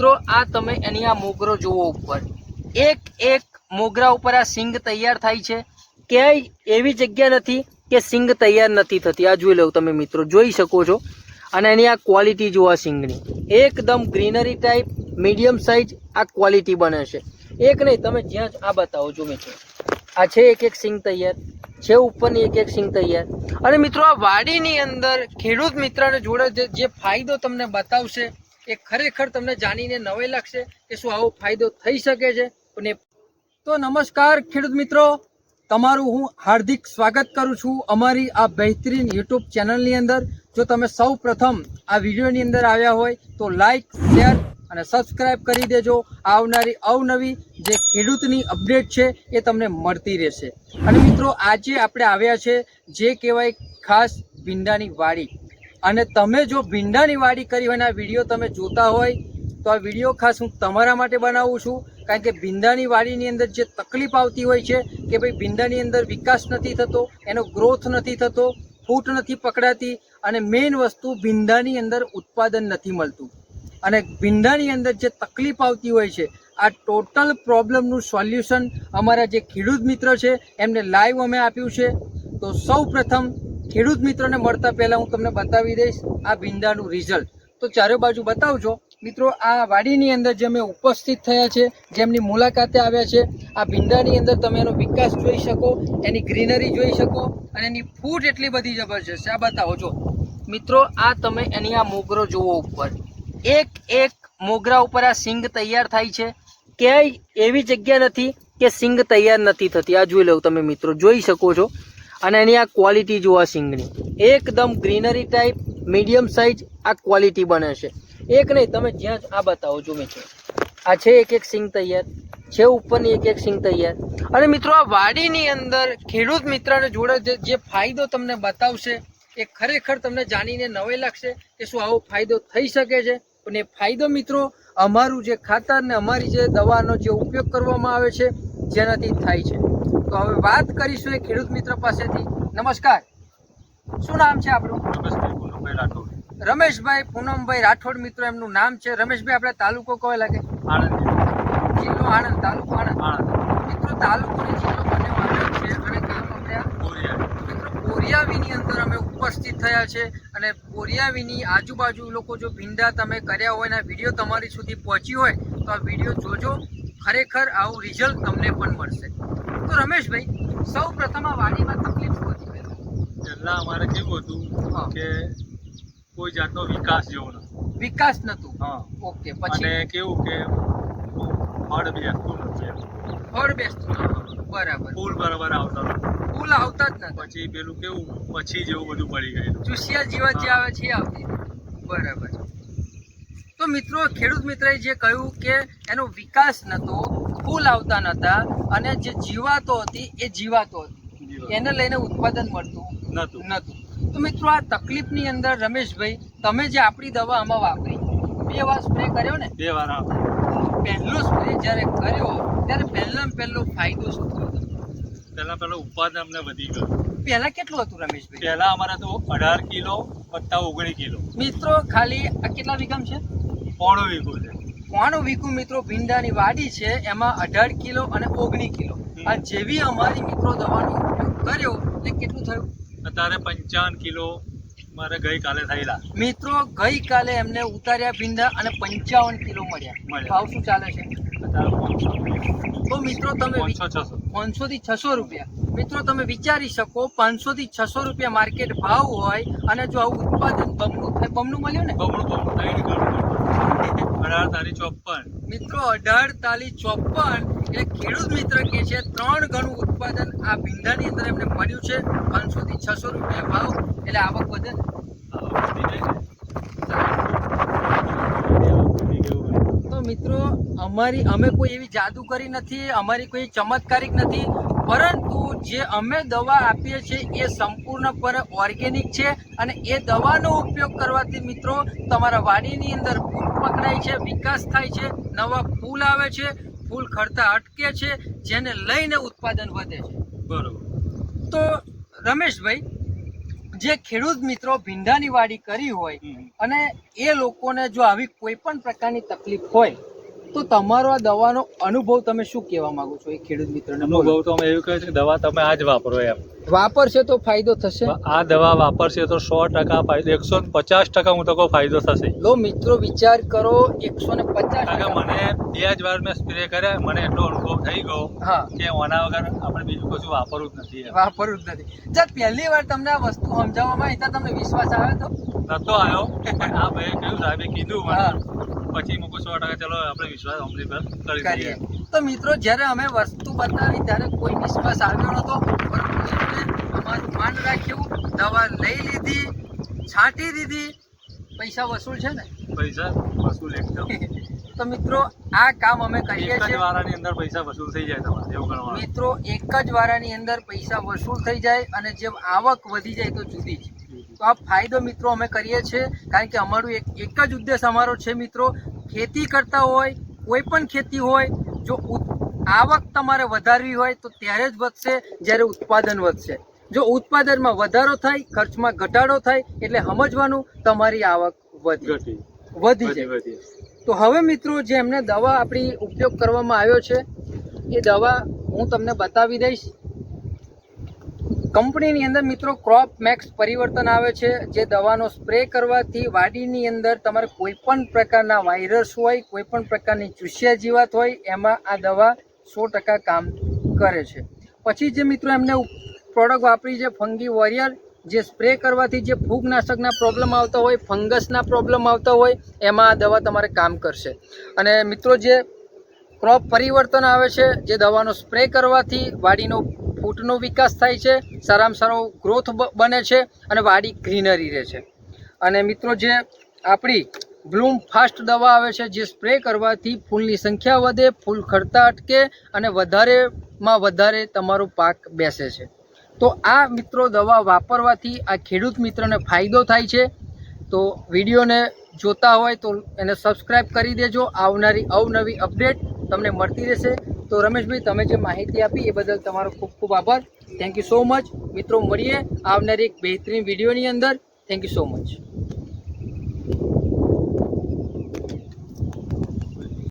મિત્રો, આ તમે એની આ મોગરો જુઓ ઉપર. એક એક મોગરા ઉપર આ સિંગ તૈયાર થાય છે. ક્યાંય એવી જગ્યા નથી કે સિંગ તૈયાર નથી થતી. આ જોઈ લો તમે મિત્રો, જોઈ શકો છો. અને એની આ ક્વોલિટી જુઓ આ સિંગની. એકદમ ગ્રીનરી ટાઈપ મીડિયમ સાઇઝ આ ક્વોલિટી બને છે. એક નહીં, તમે જ્યાં આ બતાવો જો મિત્રો. આ છે એક એક સિંગ તૈયાર. છે ઉપરની એક એક સિંગ તૈયાર. અને મિત્રો, આ વાડીની અંદર ખેડૂત મિત્રને જોડે જે ફાયદો તમને બતાવશે એ ખરેખર તમને જાણીને નવાઈ લાગશે કે શું આવો ફાયદો થઈ શકે છે? અને તો નમસ્કાર ખેડૂત મિત્રો, તમારું હું હાર્દિક સ્વાગત કરું છું અમારી આ બહેતરીન યુટ્યુબ ચેનલની અંદર. જો તમે સૌ પ્રથમ આ વિડીયોની અંદર આવ્યા હોય, તો લાઈક, શેર અને સબસ્ક્રાઈબ કરી દેજો. આવનારી અવનવી જે ખેડૂતની અપડેટ છે, એ તમને મળતી રહેશે. અને મિત્રો, આજે આપણે આવ્યા છે જે કહેવાય ખાસ ભીંડાની વાડી. અને તમે જો ભીંડાની વાડી કરી હોય અને આ વીડિયો તમે જોતા હોય, તો આ વીડિયો ખાસ હું તમારા માટે બનાવું છું. કારણ કે ભીંડાની વાડીની અંદર જે તકલીફ આવતી હોય છે કે ભાઈ ભીંડાની અંદર વિકાસ નથી થતો, એનો ગ્રોથ નથી થતો, ફૂટ નથી પકડાતી, અને મેઇન વસ્તુ ભીંડાની અંદર ઉત્પાદન નથી મળતું. અને ભીંડાની અંદર જે તકલીફ આવતી હોય છે, આ ટોટલ પ્રોબ્લેમનું સોલ્યુશન અમારા જે ખેડૂત મિત્ર છે, એમને લાઈવ અમે આપ્યું છે. તો સૌ પ્રથમ ખેડૂત મિત્રોને મળતા પહેલાં હું તમને બતાવી દઈશ આ ભીંડાનું રિઝલ્ટ તો ચારે બાજુ બતાવજો. મિત્રો, આ વાડીની અંદર જે અમે ઉપસ્થિત થયા છે, જેમની મુલાકાતે આવ્યા છે, આ ભીંડાની અંદર તમે એનો વિકાસ જોઈ શકો, એની ગ્રીનરી જોઈ શકો, અને એની ફૂટ એટલી બધી જબરજસ્ત આ બતાવો, જો. મિત્રો, આ તમે એની આ મોગરો જુઓ ઉપર. એક એક મોગરા ઉપર આ સિંગ તૈયાર થાય છે. ક્યાંય એવી જગ્યા નથી કે સિંગ તૈયાર નથી થતી. આ જોઈ લઉં તમે મિત્રો, જોઈ શકો છો. અને એની આ ક્વોલિટી જુઓ સિંગની. એકદમ ગ્રીનરી ટાઈપ મીડિયમ સાઇઝ આ ક્વોલિટી બને છે. એક નહીં, તમે જ્યાં આ બતાવો જો મિત્રો. આ છે એક એક સિંગ તૈયાર. છે ઉપરની એક એક સિંગ તૈયાર. અને મિત્રો, આ વાડીની અંદર ખેડૂત મિત્રને જોડે જે- ફાયદો તમને બતાવશે, એ ખરેખર તમને જાણીને નવાઈ લાગશે કે શું આવો ફાયદો થઈ શકે છે. અને એ ફાયદો મિત્રો, અમારું જે ખાતર ને અમારી જે દવાનો જે ઉપયોગ કરવામાં આવે છે, જેનાથી થાય છે. તો હવે વાત કરીશું એ ખેડૂત મિત્ર પાસેથી. નમસ્કાર. શું નામ છે આપણું? રમેશભાઈ પૂનમભાઈ રાઠોડ. મિત્ર એમનું નામ છે. રમેશભાઈ આપણે તાલુકો કયો લાગે? આણંદ. જિલ્લો આણંદ તાલુકો આણંદ. મિત્રો તાલુકો અને જિલ્લો બંને છે અને ગામ આપણે મિત્રો બોરિયાવીની અંદર અમે ઉપસ્થિત થયા છે અને બોરિયાવીની આજુબાજુ લોકો જો ભીંડા તમે કર્યા હોય ને વીડિયો તમારી સુધી પહોંચી હોય તો આ વીડિયો જોજો. ખરેખર આવું રિઝલ્ટ તમને પણ મળશે. તો રમેશભાઈ સૌ પ્રથમ આ વાડીમાં તકલીફ શું હતી પહેલા? અમારે કેવું હતું કે કોઈ જાતનો વિકાસ જેવો નતો વિકાસ નતું હા. ઓકે અને પછી કેવું કે ફળ બેસતું નથી. ફળ બેસતું. બરાબર. ફૂલ બરાબર આવતા. ફૂલ આવતા જ નથી પછી પેલું કેવું પછી જેવું બધું પડી ગયું ચૂસિયા જીવા જે આવે છે આવતી બરાબર. તો મિત્રો ખેડૂત મિત્રએ જે કહ્યું કે એનો વિકાસ નહોતો ફૂલ આવતા નહોતા અને જે જીવાતો હતી એ જીવાતો હતી. એને લઈને ઉત્પાદન મળતું નહોતું નહોતું તો મિત્રો આ તકલીફની અંદર રમેશભાઈ તમે જે આપણી દવા આમાં વાપરી બે વાર સ્પ્રે કર્યો ને? બે વાર પહેલો સ્પ્રે જ્યારે કર્યો ત્યારે પહેલાં પહેલો ફાયદો શું થયો? પહેલા પહેલા ઉત્પાદન અમને વધી ગયું. પહેલા કેટલું હતું રમેશભાઈ? પહેલા અમારા તો અઢાર કિલો વત્તા ઓગણીસ કિલો. મિત્રો ખાલી આ કેટલા વીઘામ છે? પોણો વીઘો છે. પોણું વીઘું મિત્રો ભીંડાની વાડી છે એમાં અઢાર કિલો અને ઓગણીસ કિલો. આ જેવી અમારી મિત્રો દવાનો ઉપયોગ કર્યો એટલે કેટલું થયું? અત્યારે પંચાવન કિલો મારે ગઈકાલે થયેલા. મિત્રો ગઈકાલે એમને ઉતાર્યા ભીંડા અને પંચાવન કિલો મળ્યા. ભાવ શું ચાલે છે? તો મિત્રો તમે પાંચસો થી છસો રૂપિયા. મિત્રો તમે વિચારી શકો પાંચસો થી છસો રૂપિયા માર્કેટ ભાવ હોય અને જો આવું ઉત્પાદન બમણું થાય બમણું મળ્યું ને? બમણું બમણું. અઢાર તારી ચોપન મિત્રો, અઢાર તાલી ચોપન એટલે ખેડૂત મિત્ર કે છે, ત્રણ ગણું ઉત્પાદન આ ભીંડાની અંદર એમને મળ્યું છે. પાંચસો થી છસો રૂપિયા ભાવ. એટલે આવક વધે. તો મિત્રો, અમારી અમે કોઈ એવી જાદુગરી નથી, અમારી કોઈ ચમત્કારિક નથી. પરંતુ જે અમે દવા આપીએ છીએ એ સંપૂર્ણપણે ઓર્ગેનિક છે અને એ દવાનો ઉપયોગ કરવાથી મિત્રો તમારા વાડીની અંદર ફૂલ પકડાય છે વિકાસ થાય છે નવા ફૂલ આવે છે ફૂલ ખરતા અટકે છે જેને લઈને ઉત્પાદન વધે છે. બરોબર. તો રમેશભાઈ જે ખેડૂત મિત્રો ભીંડાની વાડી કરી હોય અને એ લોકોને જો આવી કોઈ પણ પ્રકારની તકલીફ હોય તો તમારો આ દવાનો અનુભવ તમે શું કહેવા માંગો છો એ ખેડૂત મિત્રને અનુભવ તો અમે એવું કહે છે કે દવા તમે આ જ વાપરો એમ. વાપરશે તો ફાયદો થશે? આ દવા વાપરશે તો સો ટકા ફાયદો એકસો પચાસ ટકા હું તો કહું ફાયદો થશે. લો મિત્રો વિચાર કરો એકસો ને પચાસ ટકા. મને બે જ વાર મેં સ્પ્રે કર્યા મને એટલો અનુભવ થઈ ગયો કે ઓના વગર આપણે બીજું કશું વાપરવું જ નથી વાપરવું જ નથી. જબ પહેલી વાર તમને આ વસ્તુ સમજાવવામાં આવી તમને વિશ્વાસ આવ્યો તો? નતો આવ્યો આ ભાઈ કહ્યું સાહેબે કીધું મને. પછી મૂકો સો ટકા. ચલો આપણે વિશ્વાસ અમલી પર કરી દઈએ. તો મિત્રો જ્યારે અમે વસ્તુ બતાવી ત્યારે કોઈ વિશ્વાસ આવ્યો નહોતો. પરંતુ માન રાખ્યું દવા લઈ લીધી છાંટી દીધી. પૈસા વસૂલ છે ને? પૈસા વસૂલ એકદમ. તો મિત્રો આ કામ અમે કરીએ છીએ. વારાની અંદર પૈસા વસૂલ થઈ જાય તમારે એવું મિત્રો એક જ વારાની અંદર પૈસા વસૂલ થઈ જાય અને જેમ આવક વધી જાય તો જુદી જ તો આ ફાયદો મિત્રો અમે કરીએ છીએ કારણ કે અમારું એક એક જ ઉદ્દેશ અમારો છે મિત્રો ખેતી કરતા હોય કોઈ પણ ખેતી હોય જો આવક તમારે વધારવી હોય તો ત્યારે જ વધશે જ્યારે ઉત્પાદન વધશે. જો ઉત્પાદનમાં વધારો થાય ખર્ચમાં ઘટાડો થાય એટલે સમજવાનું તમારી આવક વધી. વધી જાય. તો હવે મિત્રો જે એમને દવા આપણી ઉપયોગ કરવામાં આવ્યો છે, એ દવા હું તમને બતાવી દઈશ. કંપનીની અંદર મિત્રો ક્રોપ મેક્સ પરિવર્તન આવે છે, જે દવાનો સ્પ્રે કરવાથી વાડીની અંદર તમારે કોઈપણ પ્રકારના વાયરસ હોય, કોઈપણ પ્રકારની ચૂસિયા જીવાત હોય, એમાં આ દવા સો ટકા કામ કરે છે. પછી જે મિત્રો એમને પ્રોડક્ટ વાપરી છે, ફંગી વોરિયર જે સ્પ્રે કરવાથી જે ફૂગનાશકના પ્રોબ્લેમ આવતા હોય, ફંગસના પ્રોબ્લેમ આવતા હોય, એમાં આ દવા તમારે કામ કરશે. અને મિત્રો જે ક્રોપ પરિવર્તન આવે છે, જે દવાનો સ્પ્રે કરવાથી વાડીનો ફૂટનો વિકાસ થાય છે, સારામાં સારો ગ્રોથ બને છે અને વાડી ગ્રીનરી રહે છે. અને મિત્રો જે આપણી બ્લૂમ ફાસ્ટ દવા આવે છે, જે સ્પ્રે કરવાથી ફૂલની સંખ્યા વધે, ફૂલ ખરતા અટકે અને વધારેમાં વધારે તમારો પાક બેસે છે. તો આ મિત્રો દવા વાપરવાથી આ ખેડૂત મિત્રને ફાયદો થાય છે. તો વિડીયોને જોતા હોય તો એને સબસ્ક્રાઈબ કરી દેજો. આવનારી અવનવી અપડેટ તમને મળતી રહેશે. તો રમેશભાઈ, તમે જે માહિતી આપી એ બદલ તમારો ખૂબ ખૂબ આભાર. થેન્ક યુ સો મચ મિત્રો, મળીએ આવનારી એક બહેતરીન વિડીયોની અંદર. Thank you so much